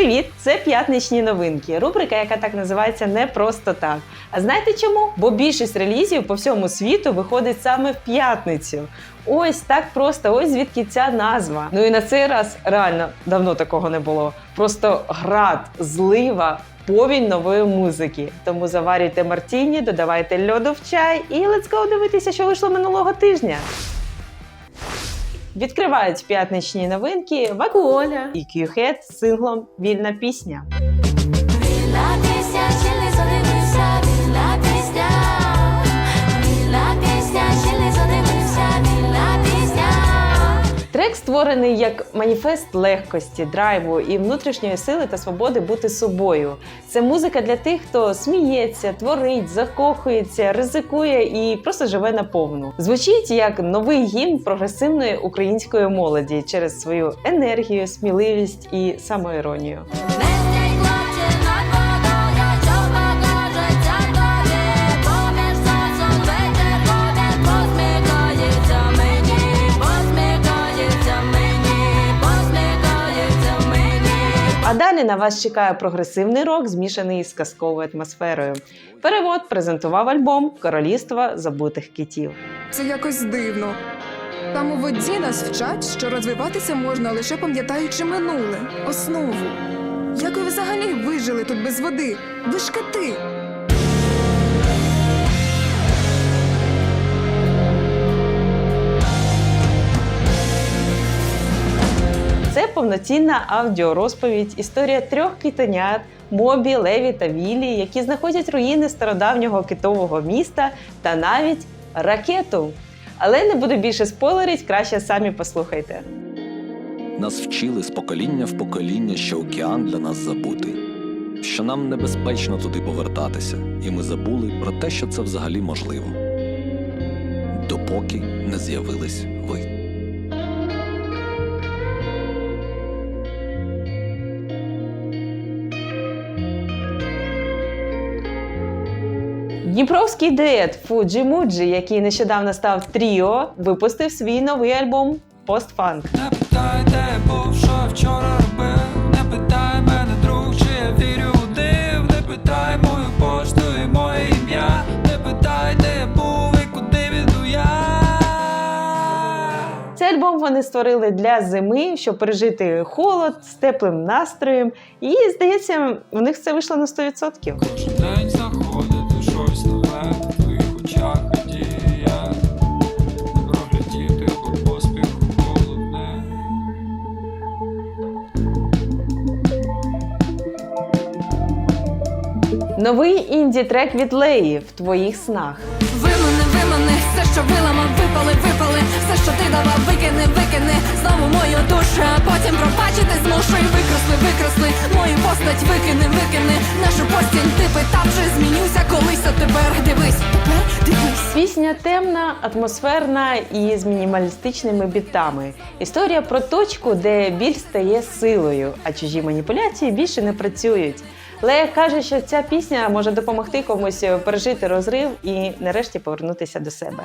Привіт! Це п'ятничні новинки. Рубрика, яка так називається не просто так. А знаєте чому? Бо більшість релізів по всьому світу виходить саме в п'ятницю. Ось так просто, ось звідки ця назва. Ну і на цей раз реально давно такого не було. Просто град, злива. Повінь нової музики. Тому заварюйте мартіні, додавайте льоду в чай і let's дивитися, що вийшло минулого тижня. Відкривають п'ятничні новинки Вакуоля і Q-Head з синглом Вільна пісня. Вільна пісня, створений як маніфест легкості, драйву і внутрішньої сили та свободи бути собою. Це музика для тих, хто сміється, творить, закохується, ризикує і просто живе наповну. Звучить як новий гімн прогресивної української молоді через свою енергію, сміливість і самоіронію. А далі на вас чекає прогресивний рок, змішаний з казковою атмосферою. Перевод презентував альбом Королівство забутих китів. Це якось дивно. Там у воді нас вчать, що розвиватися можна лише пам'ятаючи минуле, основу. Як ви взагалі вижили тут без води? Ви ж кити! Повноцінна аудіорозповідь, історія трьох китенят Мобі, Леві та Вілі, які знаходять руїни стародавнього китового міста та навіть ракету. Але не буду більше спойлерить, краще самі послухайте. Нас вчили з покоління в покоління, що океан для нас забутий, що нам небезпечно туди повертатися, і ми забули про те, що це взагалі можливо. Допоки не з'явились ви. Дніпровський дует Фуджі Муджі, який нещодавно став тріо, випустив свій новий альбом Постфанк. Не питай, де я був, що я вчора робив. Не питай мене, друг, чи я вірю у див. Не питай мою пошту і моє ім'я. Не питай, де я був і куди віду я. Цей альбом вони створили для зими, щоб пережити холод з теплим настроєм. І здається, в них це вийшло на 100%. Кожен день Новий інді трек від Леї в твоїх снах. Вимани, вимани, все, що виламав, випали, випали, все, що ти давав, викини, викини, знову мою душу, а потім пробачити змушу і викресли, викресли, мою постать викини, викини, нашу постіль ти питав, чи змінюся колись, а тепер дивись, тепер дивись. Пісня темна, атмосферна і з мінімалістичними бітами. Історія про точку, де біль стає силою, а чужі маніпуляції більше не працюють. Лея каже, що ця пісня може допомогти комусь пережити розрив і нарешті повернутися до себе.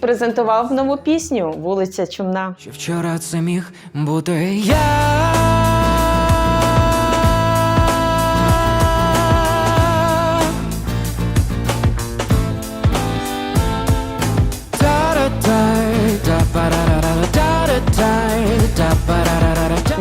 Презентував нову пісню Вулиця Чумна. Ще вчора це міг бути я.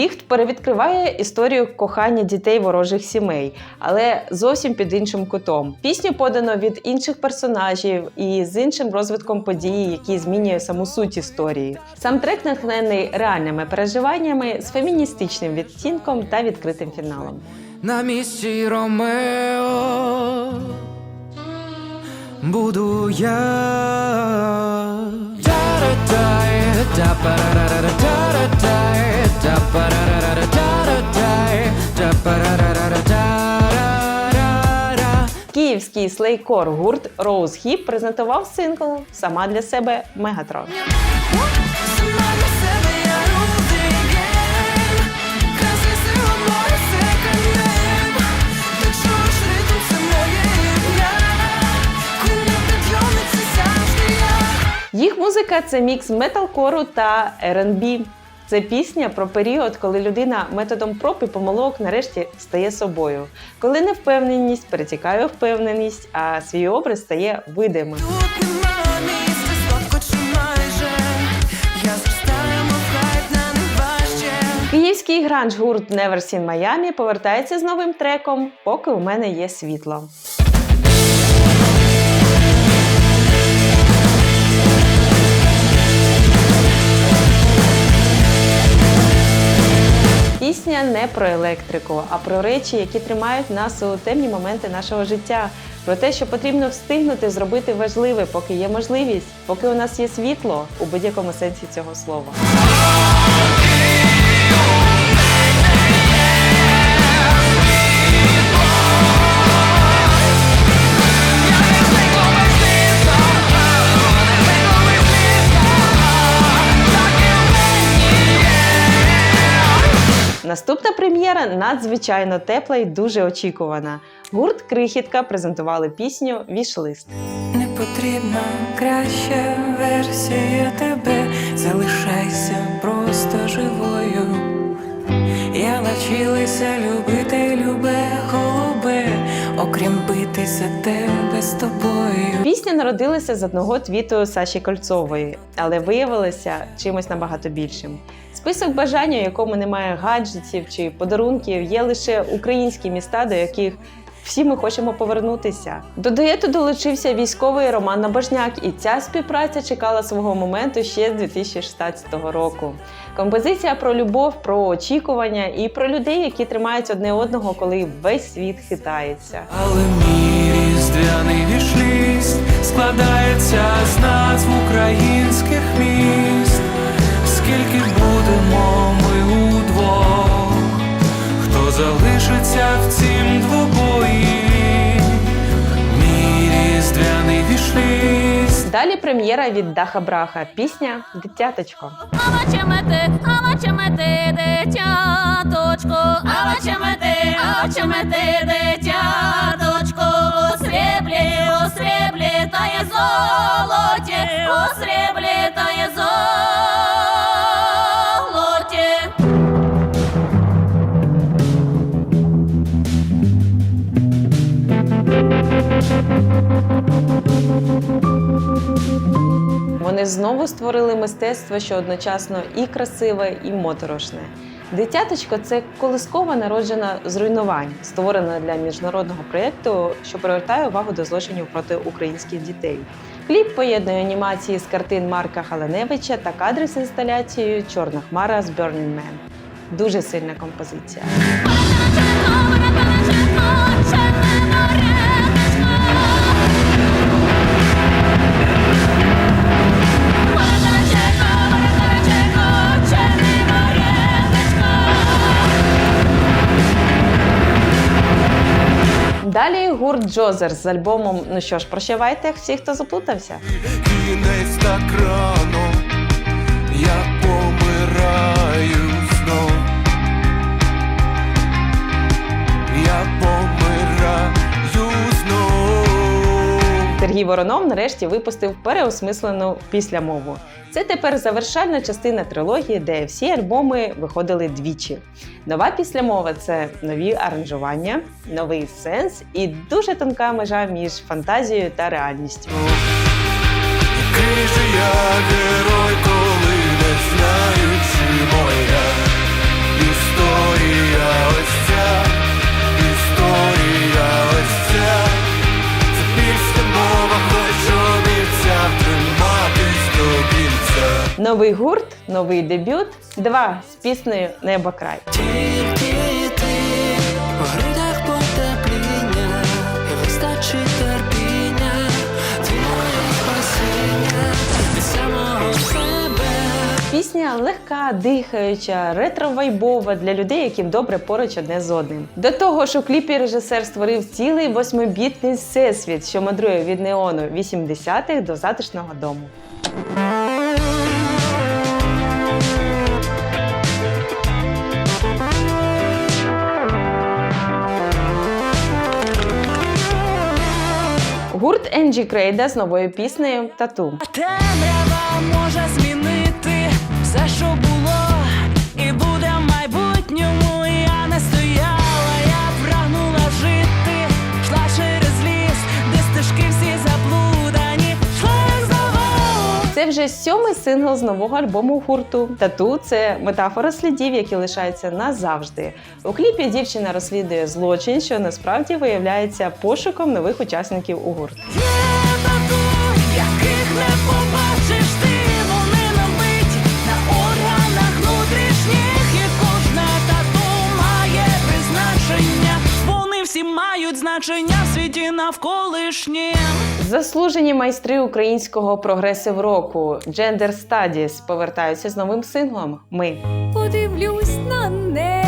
Ліхт перевідкриває історію кохання дітей ворожих сімей, але зовсім під іншим кутом. Пісню подано від інших персонажів і з іншим розвитком події, який змінює саму суть історії. Сам трек натхнений реальними переживаннями з феміністичним відтінком та відкритим фіналом. На місці Ромео буду я. Київський слейкор гурт Роуз Хіп презентував сингл Сама для себе Мегатрон. Їх музика це мікс металкору та R&B. Це пісня про період, коли людина методом проб і помилок нарешті стає собою, коли невпевненість перетікає впевненість, а свій образ стає видимим. Київський гранж гурт Never Seen Miami повертається з новим треком, поки у мене є світло. Не про електрику, а про речі, які тримають нас у темні моменти нашого життя. Про те, що потрібно встигнути зробити важливе, поки є можливість, поки у нас є світло у будь-якому сенсі цього слова. Наступна прем'єра надзвичайно тепла і дуже очікувана. Гурт Крихітка презентували пісню Вішлист. Не потрібна краща версія тебе, залишайся просто живою. Я навчилася любити любе окрім битися тебе з тобою. Пісня народилася з одного твіту Саші Кольцової, але виявилася чимось набагато більшим. Список бажань, у якому немає гаджетів чи подарунків, є лише українські міста, до яких всі ми хочемо повернутися. До дуету долучився військовий Роман Набожняк, і ця співпраця чекала свого моменту ще з 2016 року. Композиція про любов, про очікування і про людей, які тримають одне одного, коли весь світ хитається. Але мій різдвяний вішліст складається з назв українських міст. Скільки Далі прем'єра від Даха Браха. Пісня Дитяточко. Авачемети, авачемети, дитяточко, авачемети, авачемети, дитяточко, у сріблі, у сріблі та є золоті, знову створили мистецтво, що одночасно і красиве, і моторошне. Дитяточко це колискова народжена з руйнувань, створена для міжнародного проєкту, що привертає увагу до злочинів проти українських дітей. Кліп поєднує анімації з картин Марка Халеневича та кадри з інсталяцією Чорна хмара з Burning Man. Дуже сильна композиція. Гурт Джозер з альбомом Ну що ж, прощавайте всі, хто заплутався. кінець так рано, Сергій Воронов нарешті випустив переосмислену післямову. Це тепер завершальна частина трилогії, де всі альбоми виходили двічі. Нова післямова це нові аранжування, новий сенс і дуже тонка межа між фантазією та реальністю. Який же я герой, коли не знаю, чи моя історія ось Новий гурт, новий дебют. Два з піснею Небо край. Тільки ти в грудях потепління, вистачить терпіння, твоє спасіння від самого себе. Пісня легка, дихаюча, ретро-вайбова для людей, яким добре поруч одне з одним. До того ж, у кліпі режисер створив цілий восьмибітний всесвіт, що мандрує від неону 80-х до затишного дому. Енджі Крейда з новою піснею Тату. Темрява може змінити все, що вже сьомий сингл з нового альбому гурту. Тату це метафора слідів, які лишаються назавжди. У кліпі дівчина розслідує злочин, що насправді виявляється пошуком нових учасників у гурт. Є тату, яких не всі мають значення в світі навколишнім. Заслужені майстри українського прогресив року Gender Studies повертаються з новим синглом. Ми. Подивлюсь на неї,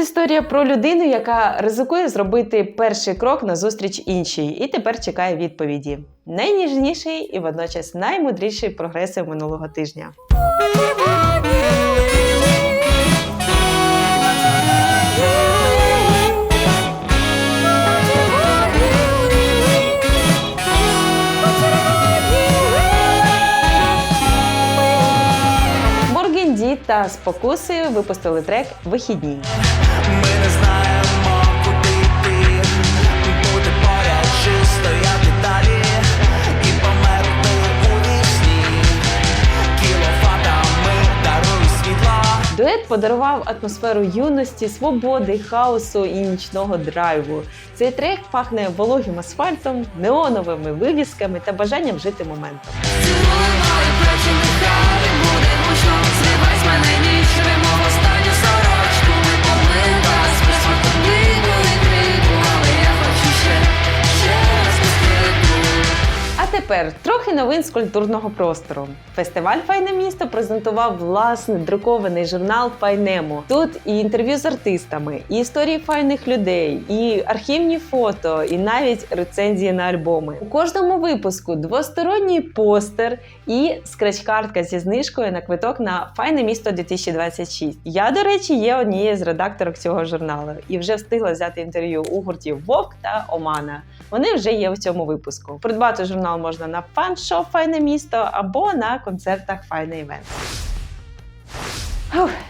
історія про людину, яка ризикує зробити перший крок назустріч іншій, і тепер чекає відповіді. Найніжніший і водночас наймудріший прогреси минулого тижня. Та спокуси випустили трек Вихідні. Ми не знаємо, куди йти, бути поряд чи стояти далі і померти у вісні. Кіловатами даруй світла. Дует подарував атмосферу юності, свободи, хаосу і нічного драйву. Цей трек пахне вологим асфальтом, неоновими вивісками та бажанням жити моментом. Тепер трохи новин з культурного простору. Фестиваль Файне місто презентував власний друкований журнал Файнемо. Тут і інтерв'ю з артистами, і історії файних людей, і архівні фото, і навіть рецензії на альбоми. У кожному випуску двосторонній постер і скреч-картка зі знижкою на квиток на Файне місто 2026. Я, до речі, є однією з редакторок цього журналу і вже встигла взяти інтерв'ю у гуртів Вовк та Омана. Вони вже є в цьому випуску. Придбати журнал можна на фан-шоп Файне місто або на концертах Файне івент.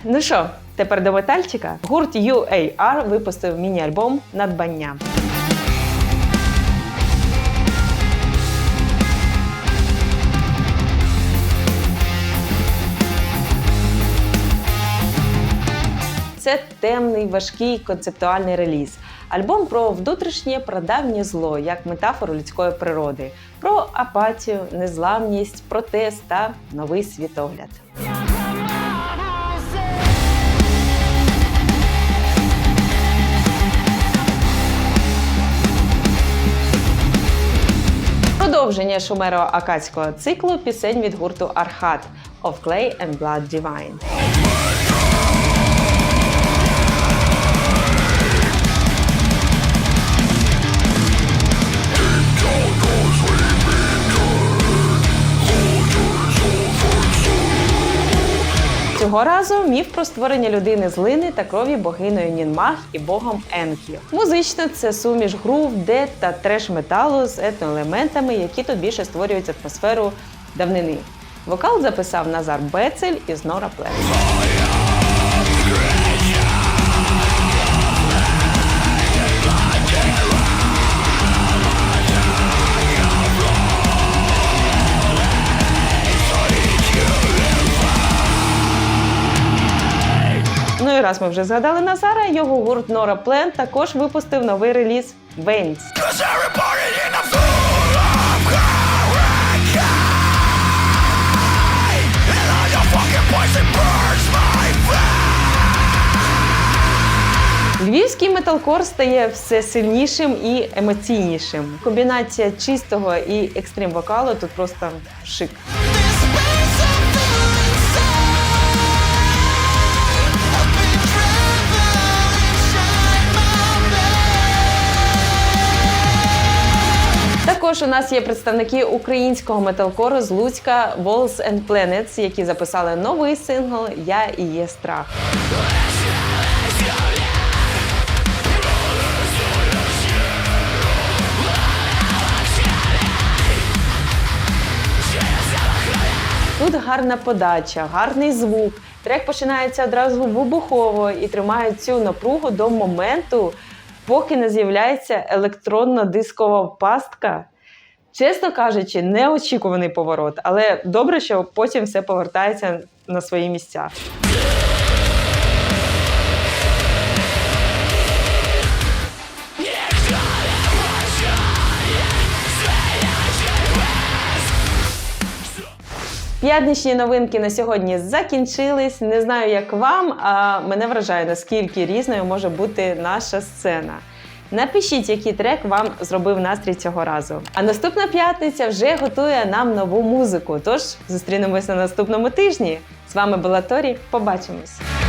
Ну що, тепер до метальчика. Гурт UAR випустив міні-альбом Надбання. Це темний, важкий концептуальний реліз. Альбом про внутрішнє прадавнє зло як метафору людської природи, про апатію, незламність, протест та новий світогляд. Продовження шумеро акадського циклу пісень від гурту Архат of Clay and Blood Divine. Цього разу міф про створення людини з лини та крові богиною Нінмах і богом Енкі. Музично це суміш грув, де та треш-металу з етноелементами, які тут більше створюють атмосферу давнини. Вокал записав Назар Бецель із Нора Плес. Ну раз ми вже згадали Назара, його гурт Нора Плен також випустив новий реліз Veins. Львівський металкор стає все сильнішим і емоційнішим. Комбінація чистого і екстрим вокалу тут просто шик. Також у нас є представники українського металкору з Луцька Walls and Planets, які записали новий сингл Я і є страх. Тут гарна подача, гарний звук. Трек починається одразу вибухово і тримає цю напругу до моменту, поки не з'являється електронно-дискова пастка. Чесно кажучи, неочікуваний поворот, але добре, що потім все повертається на свої місця. П'ятничні новинки на сьогодні закінчились. Не знаю, як вам, а мене вражає, наскільки різною може бути наша сцена. Напишіть, який трек вам зробив настрій цього разу. А наступна п'ятниця вже готує нам нову музику. Тож зустрінемося на наступному тижні. З вами була Торі. Побачимось!